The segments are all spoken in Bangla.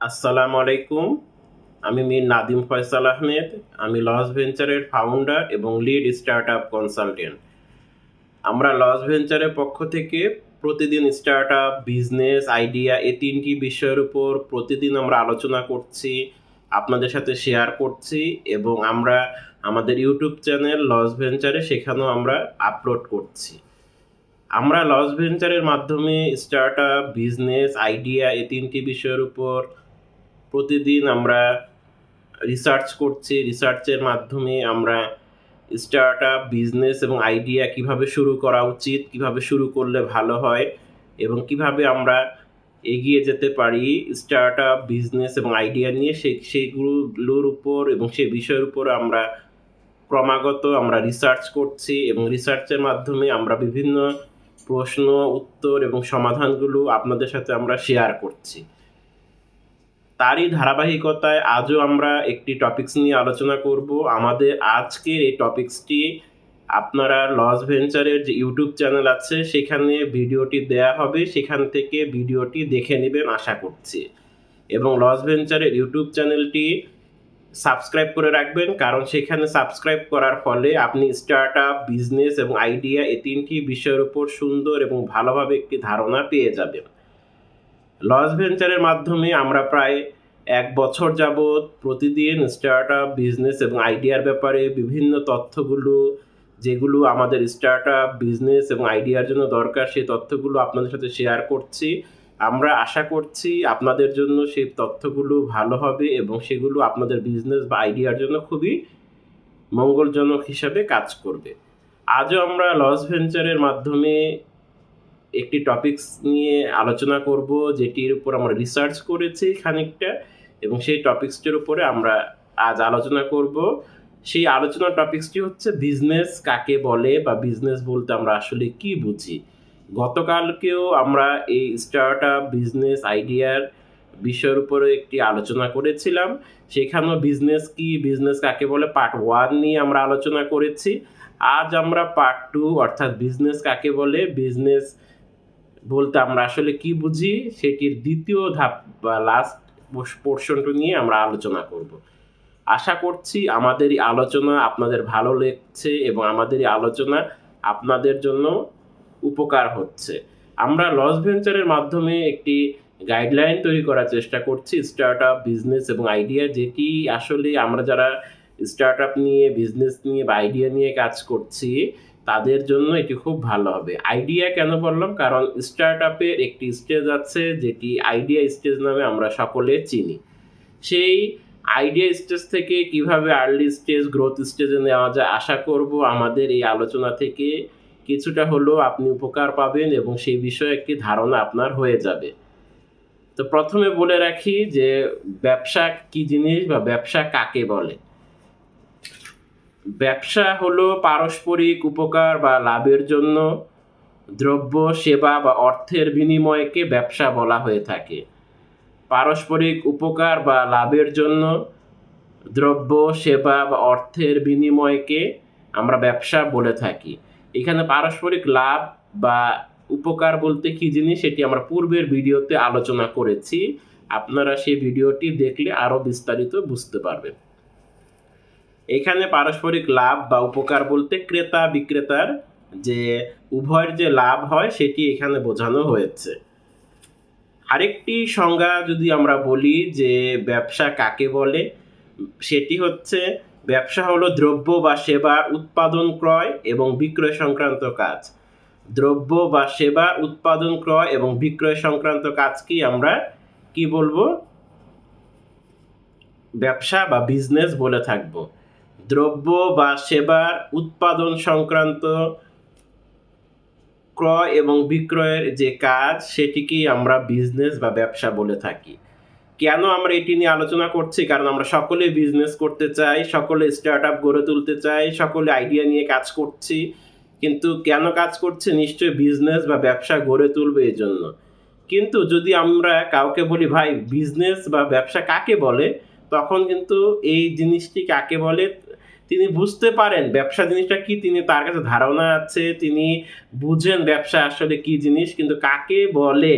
আসসালামু আলাইকুম। আমি মীর নাদিম ফয়সাল আহমেদ। আমি লস ভেঞ্চারের ফাউন্ডার এবং লিড স্টার্ট আপ কনসালটেন্ট আমরা লস ভেঞ্চারের পক্ষ থেকে প্রতিদিন স্টার্ট আপ বিজনেস আইডিয়া এই তিনটি বিষয়ের উপর প্রতিদিন আমরা আলোচনা করছি, আপনাদের সাথে শেয়ার করছি এবং আমরা আমাদের ইউটিউব চ্যানেল লস ভেঞ্চারে সেখানেও আমরা আপলোড করছি। আমরা লস ভেঞ্চারের মাধ্যমে স্টার্ট আপ বিজনেস আইডিয়া এই তিনটি বিষয়ের উপর প্রতিদিন আমরা রিসার্চ করছি রিসার্চের মাধ্যমে আমরা স্টার্ট আপ বিজনেস এবং আইডিয়া কীভাবে শুরু করা উচিত, কীভাবে শুরু করলে ভালো হয় এবং কীভাবে আমরা এগিয়ে যেতে পারি স্টার্ট আপ বিজনেস এবং আইডিয়া নিয়ে সে সেইগুলোর উপর এবং সেই বিষয়ের উপর আমরা ক্রমাগত আমরা রিসার্চ করছি এবং রিসার্চের মাধ্যমে আমরা বিভিন্ন প্রশ্ন, উত্তর এবং সমাধানগুলো আপনাদের সাথে আমরা শেয়ার করছি। তারই ধারাবাহিকতায় আজও আমরা একটি টপিকস নিয়ে আলোচনা করব। আমাদের আজকের এই টপিকসটি আপনারা লস ভেঞ্চারের যে ইউটিউব চ্যানেল আছে, সেখানে ভিডিওটি দেয়া হবে। সেখান থেকে ভিডিওটি দেখে নেবেন আশা করছি। এবং লস ভেঞ্চারের ইউটিউব চ্যানেলটি সাবস্ক্রাইব করে রাখবেন, কারণ সেখানে সাবস্ক্রাইব করার ফলে আপনি স্টার্ট আপ বিজনেস এবং আইডিয়া এই তিনটি বিষয়ের উপর সুন্দর এবং ভালোভাবে একটি ধারণা পেয়ে যাবেন। লস ভেঞ্চারের মাধ্যমে আমরা প্রায় এক বছর যাবৎ প্রতিদিন স্টার্ট আপ বিজনেস এবং আইডিয়ার ব্যাপারে বিভিন্ন তথ্যগুলো, যেগুলো আমাদের স্টার্ট আপ বিজনেস এবং আইডিয়ার জন্য দরকার, সেই তথ্যগুলো আপনাদের সাথে শেয়ার করছি। আমরা আশা করছি আপনাদের জন্য সেই তথ্যগুলো ভালো হবে এবং সেগুলো আপনাদের বিজনেস বা আইডিয়ার জন্য খুবই মঙ্গলজনক হিসাবে কাজ করবে। আজও আমরা লস ভেঞ্চারের মাধ্যমে একটি টপিকস নিয়ে আলোচনা করব, যেটির উপর আমরা রিসার্চ করেছি খানিকটা, এবং সেই টপিকসটির উপরে আমরা আজ আলোচনা করব। সেই আলোচনার টপিকসটি হচ্ছে বিজনেস কাকে বলে বা বিজনেস বলতে আমরা আসলে কি বুঝি? গতকালকেও আমরা এই স্টার্ট আপ বিজনেস আইডিয়ার বিষয়ের উপরে একটি আলোচনা করেছিলাম। সেখানেও বিজনেস কি বিজনেস কাকে বলে পার্ট ওয়ান নিয়ে আমরা আলোচনা করেছি। আজ আমরা পার্ট টু অর্থাৎ বিজনেস কাকে বলে বিজনেস বলতে আমরা আসলে কি বুঝি, সেটির দ্বিতীয় ধাপ বা লাস্ট পোর্শনটা নিয়ে আমরা আলোচনা করব। আশা করছি আমাদের এই আলোচনা আপনাদের ভালো লেগছে এবং আমাদের এই আলোচনা আপনাদের জন্য উপকার হচ্ছে। আমরা লস ভেঞ্চারের মাধ্যমে একটি গাইডলাইন তৈরি করার চেষ্টা করছি স্টার্ট আপ বিজনেস এবং আইডিয়া যেটি আসলে আমরা যারা স্টার্ট আপ নিয়ে বিজনেস নিয়ে বা আইডিয়া নিয়ে কাজ করছি তাদের জন্য এটি খুব ভালো হবে। আইডিয়া কেন বললাম? কারণ স্টার্ট আপের একটি স্টেজ আছে, যেটি আইডিয়া স্টেজ নামে আমরা সকলে চিনি। সেই আইডিয়া স্টেজ থেকে কীভাবে আর্লি স্টেজ গ্রোথ স্টেজে নেওয়া যায়, আশা করব আমাদের এই আলোচনা থেকে কিছুটা হলেও আপনি উপকার পাবেন এবং সেই বিষয়ে একটি ধারণা আপনার হয়ে যাবে। তো প্রথমে বলে রাখি যে ব্যবসা কি জিনিস বা ব্যবসা কাকে বলে? ব্যবসা হলো পারস্পরিক উপকার বা লাভের জন্য দ্রব্য, সেবা বা অর্থের বিনিময়কে ব্যবসা বলা হয়ে থাকে। পারস্পরিক উপকার বা লাভের জন্য দ্রব্য, সেবা বা অর্থের বিনিময়কে আমরা ব্যবসা বলে থাকি। এখানে পারস্পরিক লাভ বা উপকার বলতে কী জিনিস সেটি আমরা পূর্বের ভিডিওতে আলোচনা করেছি। আপনারা সেই ভিডিওটি দেখলে আরও বিস্তারিত বুঝতে পারবেন। এখানে পারস্পরিক লাভ বা উপকার বলতে ক্রেতা বিক্রেতার যে উভয়ের যে লাভ হয়, সেটি এখানে বোঝানো হয়েছে। আরেকটি সংজ্ঞা যদি আমরা বলি যে ব্যবসা কাকে বলে, সেটি হচ্ছে ব্যবসা হলো দ্রব্য বা সেবার উৎপাদন ক্রয় এবং বিক্রয় সংক্রান্ত কাজ। দ্রব্য বা সেবার উৎপাদন ক্রয় এবং বিক্রয় সংক্রান্ত কাজকেই আমরা কি বলব? ব্যবসা বা বিজনেস বলে থাকব। দ্রব্য বা সেবার উৎপাদন সংক্রান্ত ক্রয় এবং বিক্রয়ের যে কাজ, সেটিকেই আমরা বিজনেস বা ব্যবসা বলে থাকি। কেন আমরা এটি নিয়ে আলোচনা করছি? কারণ আমরা সকলে বিজনেস করতে চাই, সকলে স্টার্ট আপ গড়ে তুলতে চাই, সকলে আইডিয়া নিয়ে কাজ করছি। কিন্তু কেন কাজ করছে? নিশ্চয়ই বিজনেস বা ব্যবসা গড়ে তুলবে এই জন্য কিন্তু যদি আমরা কাউকে বলি, ভাই বিজনেস বা ব্যবসা কাকে বলে? তখন কিন্তু এই জিনিসটি কাকে বলে? তিনি বুঝতে পারেন ব্যবসা জিনিসটা কি, তিনি তার কাছে ধারণা আছে, তিনি বুঝেন ব্যবসা আসলে কি জিনিস, কিন্তু কাকে বলে?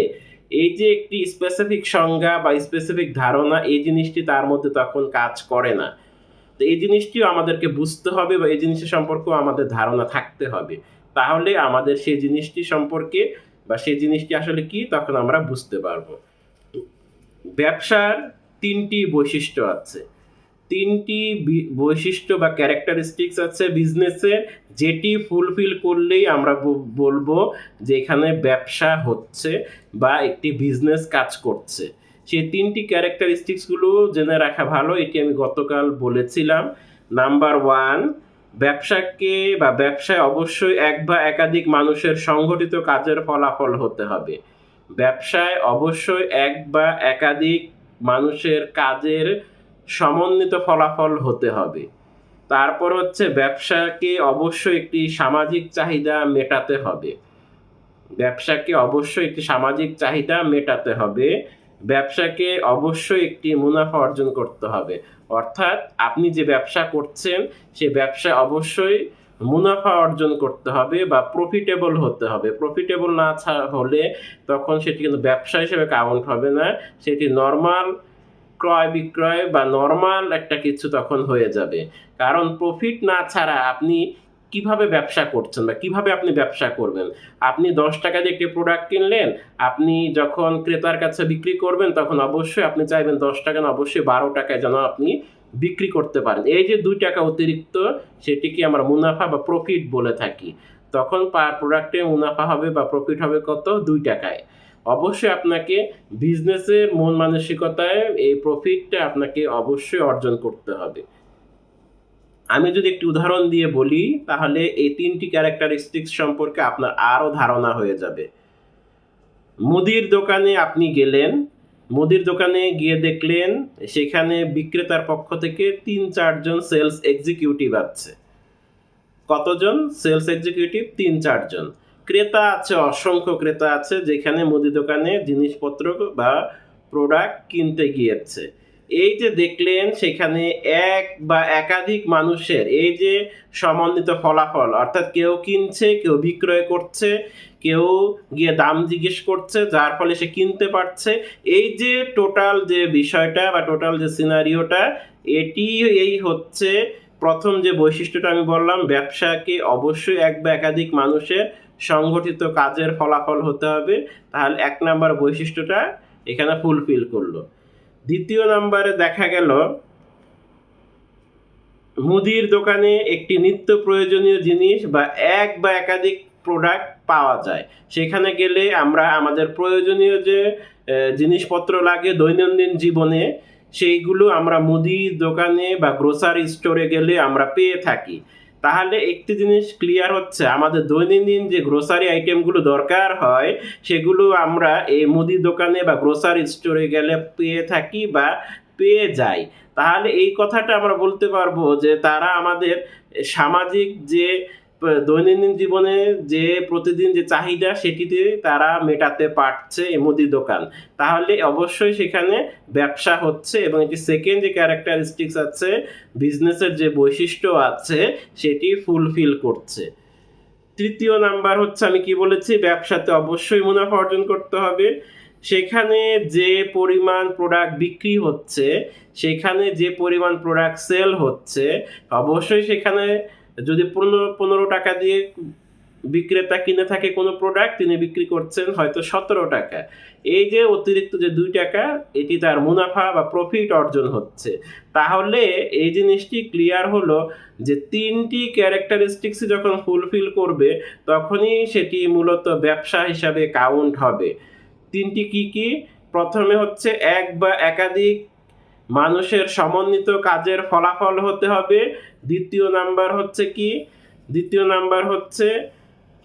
এই যে একটি স্পেসিফিক সংজ্ঞা বা স্পেসিফিক ধারণা, এই জিনিসটি তার মধ্যে তখন কাজ করে না। তো এই জিনিসটিও আমাদেরকে বুঝতে হবে বা এই জিনিসের সম্পর্কেও আমাদের ধারণা থাকতে হবে। তাহলে আমাদের সেই জিনিসটি সম্পর্কে বা সেই জিনিসটি আসলে কি, তখন আমরা বুঝতে পারব। ব্যবসার তিনটি বৈশিষ্ট্য আছে। তিনটি বৈশিষ্ট্য বা ক্যারেক্টারিস্টিক্স আছে বিজনেসের যেটি ফুলফিল করলেই আমরা বলব যে এখানে ব্যবসা হচ্ছে বা একটি বিজনেস কাজ করছে। সেই তিনটি ক্যারেক্টারিস্টিক্সগুলো জেনে রাখা ভালো, এটি আমি গতকাল বলেছিলাম। নাম্বার ওয়ান ব্যবসাকে বা ব্যবসায় অবশ্যই এক বা একাধিক মানুষের সংগঠিত কাজের ফলাফল হতে হবে। ব্যবসায় অবশ্যই এক বা একাধিক মানুষের কাজের সমন্বিত ফলাফল হতে হবে। তারপর হচ্ছে ব্যবসাকে অবশ্যই একটি সামাজিক চাহিদা মেটাতে হবে। ব্যবসাকে অবশ্যই একটি সামাজিক চাহিদা মেটাতে হবে। ব্যবসাকে অবশ্যই একটি মুনাফা অর্জন করতে হবে। অর্থাৎ আপনি যে ব্যবসা করছেন, সে ব্যবসা অবশ্যই মুনাফা অর্জন করতে হবে বা প্রফিটেবল হতে হবে। প্রফিটেবল না হলে তখন সেটি কিন্তু ব্যবসা হিসেবে কাউন্ট হবে না। সেটি নর্মাল ক্রয় বিক্রয় বা নর্মাল একটা কিছু তখন হয়ে যাবে। কারণ প্রফিট না ছাড়া আপনি কীভাবে ব্যবসা করছেন বা কীভাবে আপনি ব্যবসা করবেন? আপনি দশ টাকা দিয়ে একটি প্রোডাক্ট কিনলেন, আপনি যখন ক্রেতার কাছে বিক্রি করবেন, তখন অবশ্যই আপনি চাইবেন দশ টাকা না, অবশ্যই বারো টাকায় যেন আপনি বিক্রি করতে পারেন। এই যে দুই টাকা অতিরিক্ত, সেটিকে আমরা মুনাফা বা প্রফিট বলে থাকি। তখন পার প্রোডাক্টে মুনাফা হবে বা প্রফিট হবে কত? দুই টাকায়। অবশ্যই আপনাকে বিজনেসের মন মানসিকতায় এই প্রফিটটা আপনাকে অবশ্যই অর্জন করতে হবে। আমি যদি একটি উদাহরণ দিয়ে বলি, তাহলে এই তিনটি ক্যারেক্টারিস্টিক্স সম্পর্কে আপনার আরও ধারণা হয়ে যাবে। মুদির দোকানে আপনি গেলেন, মুদির দোকানে গিয়ে দেখলেন, সেখানে বিক্রেতার পক্ষ থেকে তিন চারজন সেলস এক্সিকিউটিভ আছে। কতজন? সেলস এক্সিকিউটিভ তিন চারজন ক্রেতা আছে, অসংখ্য ক্রেতা আছে, যেখানে মুদি দোকানে জিনিসপত্র বা প্রোডাক্ট কিনতে গিয়েছে। এই যে দেখলেন, সেখানে এক বা একাধিক মানুষের এই যে সমন্বিত ফলাফল, অর্থাৎ কেউ কিনছে, কেউ বিক্রয় করছে, কেউ গিয়ে দাম জিজ্ঞেস করছে, যার ফলে সে কিনতে পারছে, এই যে টোটাল যে বিষয়টা বা টোটাল যে সিনারিওটা এটি এই হচ্ছে প্রথম যে বৈশিষ্ট্যটা আমি বললাম, ব্যবসাকে অবশ্যই এক বা একাধিক মানুষের সংগঠিত কাজের ফলাফল হতে হবে, তাহলে এক নাম্বার বৈশিষ্ট্যটা এখানে ফুলফিল করল। দ্বিতীয় নাম্বারে দেখা গেল, মুদির দোকানে একটি নিত্য প্রয়োজনীয় জিনিস বা এক বা একাধিক প্রোডাক্ট পাওয়া যায়। সেখানে গেলে আমরা আমাদের প্রয়োজনীয় যে জিনিসপত্র লাগে দৈনন্দিন জীবনে, সেইগুলো আমরা মুদি দোকানে বা গ্রোসারি স্টোরে গেলে আমরা পেয়ে থাকি। তাহলে একটি জিনিস ক্লিয়ার হচ্ছে, আমাদের দৈনন্দিন যে গ্রোসারি আইটেমগুলো দরকার হয়, সেগুলো আমরা এই মুদি দোকানে বা গ্রোসারি স্টোরে গেলে পেয়ে থাকি বা পেয়ে যাই। তাহলে এই কথাটা আমরা বলতে পারব যে তারা আমাদের সামাজিক যে দৈনন্দিন জীবনে যে প্রতিদিন যে চাহিদা সেটিতে তারা মেটাতে পারছে এই মুদি দোকান। তাহলে অবশ্যই সেখানে ব্যবসা হচ্ছে এবং এটি সেকেন্ড যে ক্যারেক্টারিস্টিক্স আছে বিজনেসের যে বৈশিষ্ট্য আছে, সেটি ফুলফিল করছে। তৃতীয় নাম্বার হচ্ছে আমি কি বলেছি, ব্যবসাতে অবশ্যই মুনাফা অর্জন করতে হবে। সেখানে যে পরিমাণ প্রোডাক্ট বিক্রি হচ্ছে, সেখানে যে পরিমাণ প্রোডাক্ট সেল হচ্ছে, অবশ্যই সেখানে যদি পনেরো পনেরো টাকা দিয়ে বিক্রেতা কিনে থাকে কোনো প্রোডাক্ট তিনি বিক্রি করছেন হয়তো সতেরো টাকা। এই যে অতিরিক্ত যে দুই টাকা, এটি তার মুনাফা বা প্রফিট অর্জন হচ্ছে। তাহলে এই জিনিসটি ক্লিয়ার হলো যে তিনটি ক্যারেক্টারিস্টিক্স যখন ফুলফিল করবে, তখনই সেটি মূলত ব্যবসা হিসাবে কাউন্ট হবে। তিনটি কি কি? প্রথমে হচ্ছে এক বা একাধিক মানুষের সমন্বিত কাজের ফলাফল হতে হবে। দ্বিতীয় নাম্বার হচ্ছে কি? দ্বিতীয় নাম্বার হচ্ছে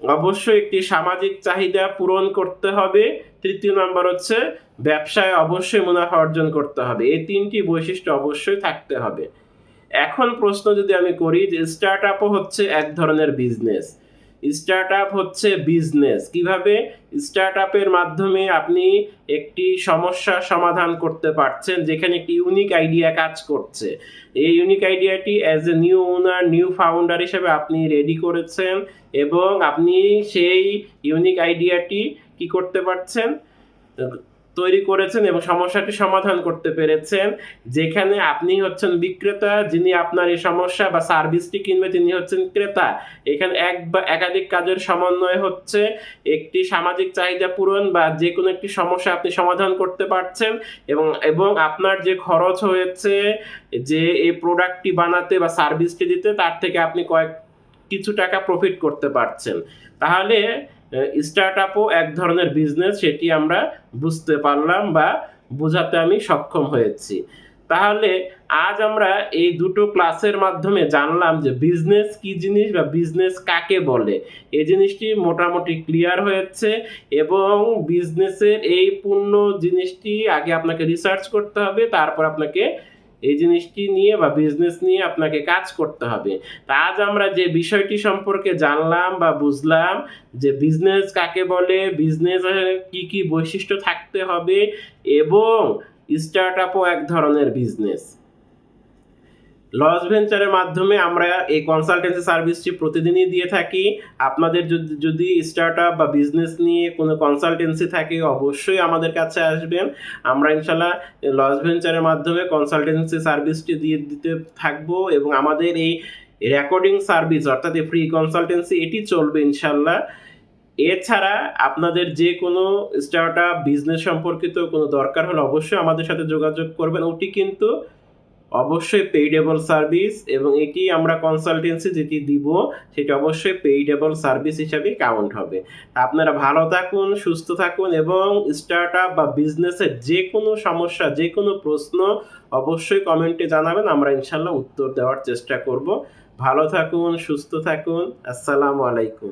অবশ্যই একটি সামাজিক চাহিদা পূরণ করতে হবে। তৃতীয় নাম্বার হচ্ছে ব্যবসায় অবশ্যই মুনাফা অর্জন করতে হবে। এই তিনটি বৈশিষ্ট্য অবশ্যই থাকতে হবে। এখন প্রশ্ন যদি আমি করি যে স্টার্ট আপও হচ্ছে এক ধরনের বিজনেস স্টার্ট আপ হচ্ছে বিজনেস কীভাবে? স্টার্ট আপের মাধ্যমে আপনি একটি সমস্যা সমাধান করতে পারছেন, যেখানে একটি ইউনিক আইডিয়া কাজ করছে। এই unique আইডিয়াটি as a new owner new founder হিসেবে আপনি রেডি করেছেন এবং আপনি সেই ইউনিক আইডিয়াটি কি করতে পারছেন? তৈরি করেছেন এবং সমস্যাটি সমাধান করতে পেরেছেন। যেখানে আপনি হচ্ছেন বিক্রেতা, যিনি আপনার এই সমস্যা বা সার্ভিসটি কিনবে, তিনি হচ্ছেন ক্রেতা। এখানে এক বা একাধিক কাজের সমন্বয় হচ্ছে। একটি সামাজিক চাহিদা পূরণ বা যে কোনো একটি সমস্যা আপনি সমাধান করতে পারছেন এবং এবং আপনার যে খরচ হয়েছে যে এই প্রোডাক্টটি বানাতে বা সার্ভিসটি দিতে, তার থেকে আপনি কয়েক কিছু টাকা প্রফিট করতে পারছেন। তাহলে স্টার্ট আপও এক ধরনের বিজনেস সেটি আমরা বুঝতে পারলাম বা বোঝাতে আমি সক্ষম হয়েছি। তাহলে আজ আমরা এই দুটো ক্লাসের মাধ্যমে জানলাম যে বিজনেস কি জিনিস বা বিজনেস কাকে বলে। এই জিনিসটি মোটামুটি ক্লিয়ার হয়েছে এবং বিজনেসের এই পূর্ণ জিনিসটি আগে আপনাকে রিসার্চ করতে হবে, তারপর আপনাকে এই জিনিসটি নিয়ে বা বিজনেস নিয়ে আপনাকে কাজ করতে হবে। তা আজ আমরা যে বিষয়টি সম্পর্কে জানলাম বা বুঝলাম যে বিজনেস কাকে বলে বিজনেস কি কি বৈশিষ্ট্য থাকতে হবে এবং স্টার্ট আপও এক ধরনের বিজনেস লস ভেঞ্চারের মাধ্যমে আমরা এই কনসালটেন্সি সার্ভিসটি প্রতিদিনই দিয়ে থাকি। আপনাদের যদি যদি স্টার্ট আপ বা বিজনেস নিয়ে কোনো কনসালটেন্সি থাকে, অবশ্যই আমাদের কাছে আসবেন। আমরা ইনশাল্লাহ লস ভেঞ্চারের মাধ্যমে কনসালটেন্সি সার্ভিসটি দিয়ে দিতে থাকব এবং আমাদের এই রেকর্ডিং সার্ভিস অর্থাৎ ফ্রি কনসালটেন্সি এটি চলবে ইনশাল্লাহ এছাড়া আপনাদের যে কোনো স্টার্ট আপ বিজনেস সম্পর্কিত কোনো দরকার হলে অবশ্যই আমাদের সাথে যোগাযোগ করবেন। ওটি কিন্তু অবশ্যই পেইডেবল সার্ভিস এবং এটি আমরা কনসালটেন্সি যেটি দিব, সেটি অবশ্যই পেইডেবল সার্ভিস হিসাবে কাউন্ট হবে। আপনারা ভালো থাকুন, সুস্থ থাকুন এবং স্টার্ট আপ বা বিজনেসের যে কোনো সমস্যা যে কোনো প্রশ্ন অবশ্যই কমেন্টে জানাবেন, আমরা ইনশাল্লাহ উত্তর দেওয়ার চেষ্টা করব। ভালো থাকুন, সুস্থ থাকুন, আসসালামু আলাইকুম।